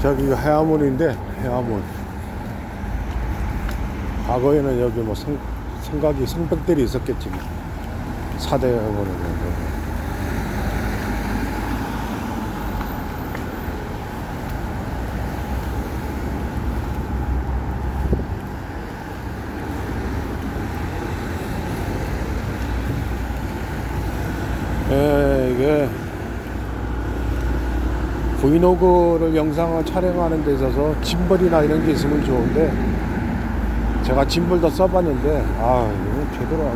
저기 해화문인데 해화문 과거에는 여기 뭐 성, 성각이 성벽들이 있었겠지 뭐. 사대 해화문은 여기. 예, 이게 브이로그를 영상을 촬영하는 데 있어서 짐벌이나 이런 게 있으면 좋은데 제가 짐벌도 써봤는데 아 이거 제대로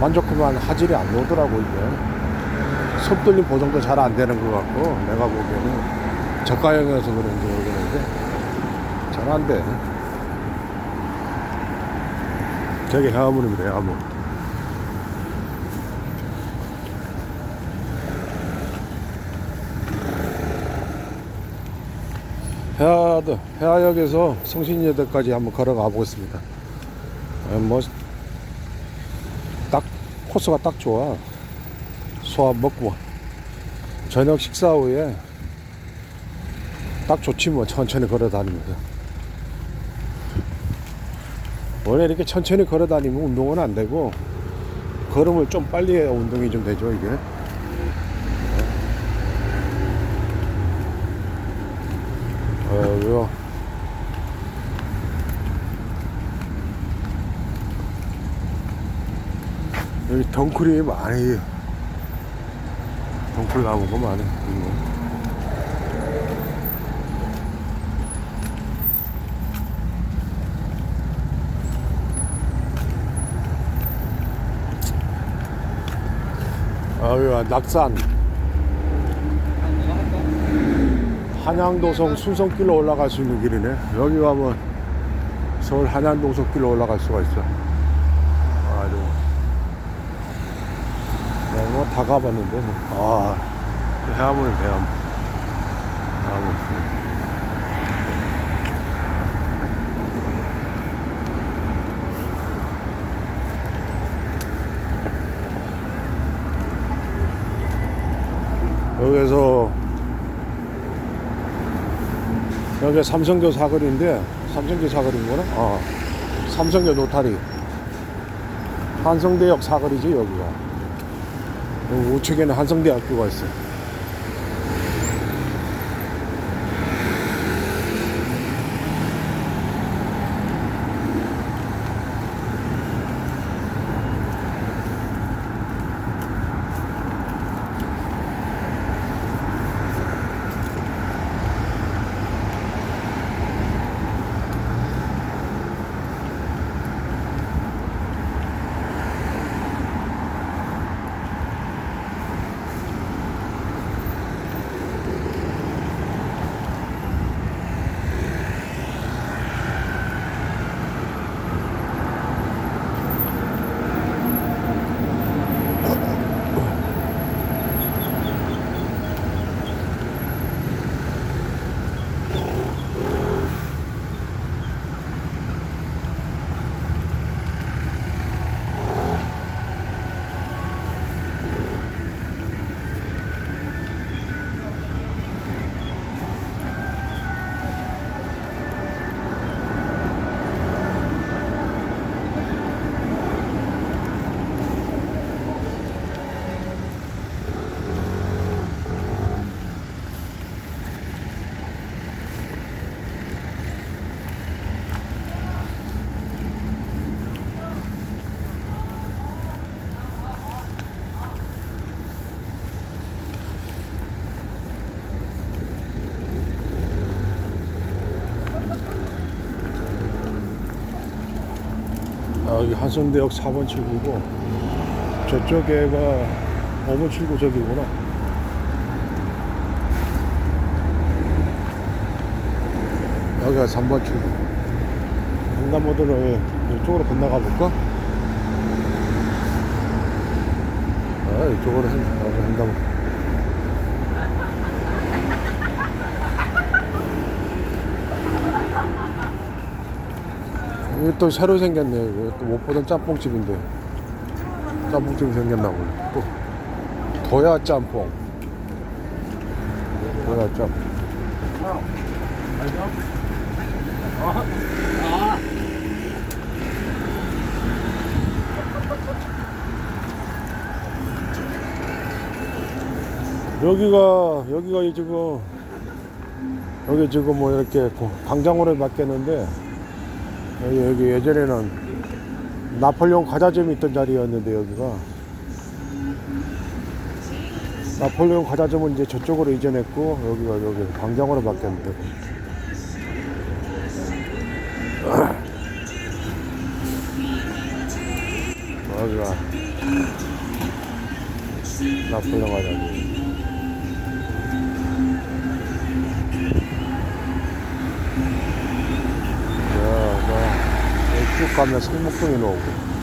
만족하면 화질이 안 나오더라고 이게 섭들림 보정도 잘 안 되는 것 같고 내가 보기에는 저가형이어서 그런지 모르겠는데 잘 안 돼. 저기 해화문입니다 해화문. 해화도 해화역에서 성신여대까지 한번 걸어가 보겠습니다. 뭐 딱 코스가 딱 좋아. 소화 먹고 저녁 식사 후에 딱 좋지 뭐 천천히 걸어 다니면서. 원래 이렇게 천천히 걸어 다니면 운동은 안 되고 걸음을 좀 빨리 해야 운동이 좀 되죠 이게. 어, 이거 여기 덩쿨이 많이 덩쿨 나무가 많아 이거. 아, 여기 낙산 한양도성 순성길로 올라갈 수 있는 길이네. 여기 가면 서울 한양도성길로 올라갈 수가 있어. 아주. 내가 뭐 다 가봤는데, 뭐. 아, 해화문이 해화문. 해화문. 여기서 여기 삼성교 사거리인데 삼성교 사거리인구나. 어. 삼성교 노타리. 한성대역 사거리지 여기가. 여기 우측에는 한성대학교가 있어. 여기 한성대역 4번 출구고 저쪽에가 5번 출구 저기구나. 여기가 3번 출구. 횡단보도를 이쪽으로 건너가 볼까? 아, 이쪽으로 횡- 아, 횡단 여기 또 새로 생겼네. 여기 또못 보던 짬뽕집인데. 짬뽕집이 생겼나 보네. 또 도야 짬뽕. 도야 짬뽕. 여기가 여기가 이 지금 여기 지금 뭐 이렇게 광장으로 바뀌었는데 여기, 여기 예전에는 나폴레옹 과자점이 있던 자리였는데 여기가. 나폴레옹 과자점은 이제 저쪽으로 이전했고 여기가 여기 광장으로 바뀌었는데. 여기가 나폴레옹 과자점 야, 쭉 가면 상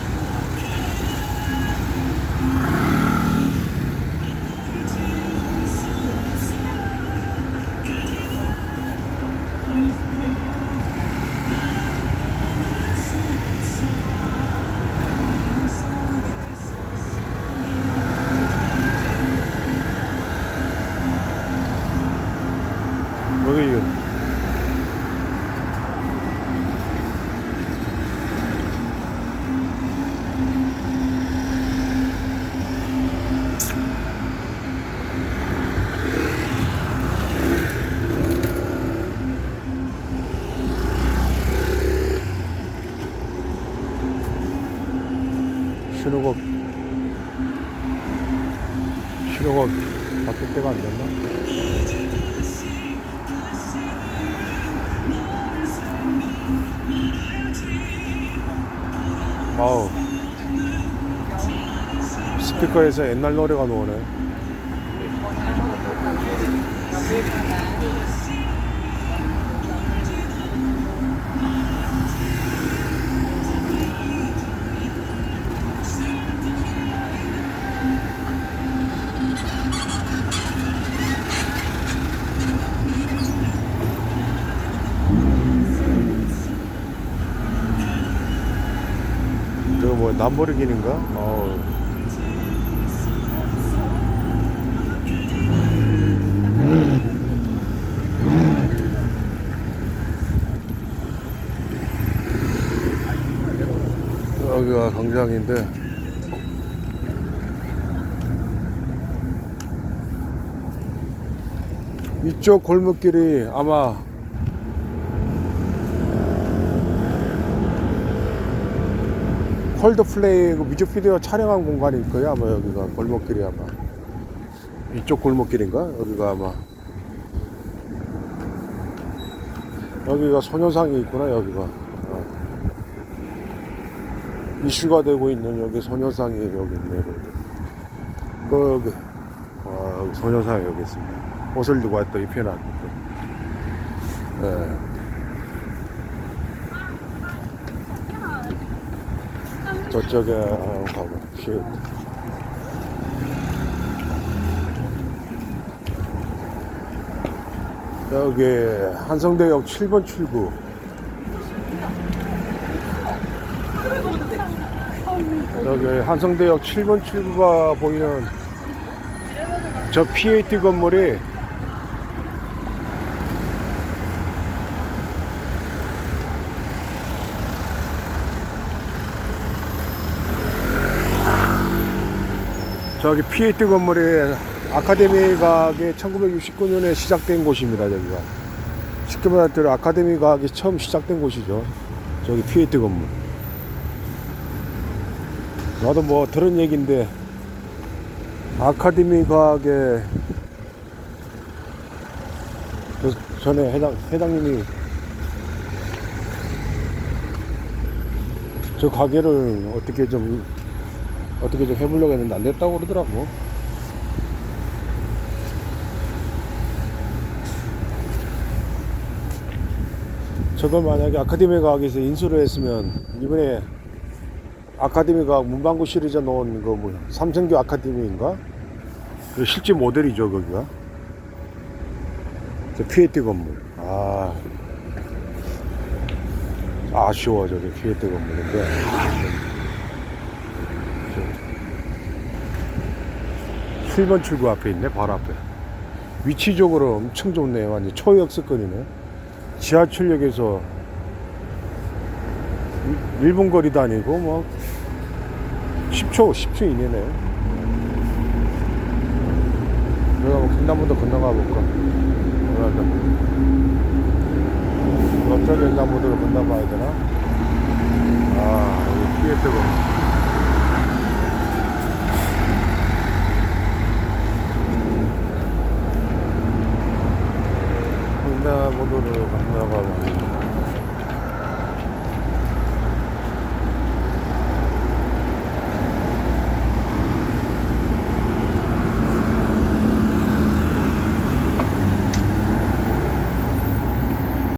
스피커에서 옛날 노래가 나오네 저거 뭐 남보르기인가? 어 광장인데. 이쪽 골목길이 아마 콜드플레이 그 뮤직비디오 촬영한 공간일 거야 아마 여기가. 골목길이 아마. 이쪽 골목길인가? 여기가 아마. 여기가 소녀상이 있구나 여기가. 어. 이슈가 되고 있는 여기 소녀상이 여기 있네 여기. 그 아, 여기 소녀상이 여기 있습니다. 옷을 두고 왔다 입혀놨는데 예. 저쪽에 어, 가고 슛. 여기 한성대역 7번 출구 여기 한성대역 7번 출구가 보이는 저 PAT 건물이 저기 PAT 건물이 아카데미 과학이 1969년에 시작된 곳입니다, 여기가. 쉽게 말하면 아카데미 과학이 처음 시작된 곳이죠. 저기 PAT 건물. 나도 뭐 들은 얘기인데, 아카데미 과학에 그 전에 회장, 회장님이 저 가게를 어떻게 좀 어떻게 좀 해보려고 했는데 안 됐다고 그러더라고. 저걸 만약에 아카데미 과학에서 인수를 했으면 이번에 아카데미 과학 문방구 시리즈 넣은 거뭐 삼성교 아카데미인가? 그 실제 모델이죠 거기가. 저 피에티 건물. 아 아쉬워 저기 피에티 건물인데. 7번 출구 앞에 있네, 바로 앞에. 위치적으로 엄청 좋네요. 완전 초역습권이네. 지하철역에서 일- 일본 거리도 아니고 뭐 10초, 10초 이내네. 내가 뭐 횡단보도 건너가 볼까? 어쩌 횡단보도를 건너가야 되나? 아, 여기 피해 뜨고. 횡단보도를 건너가 볼까?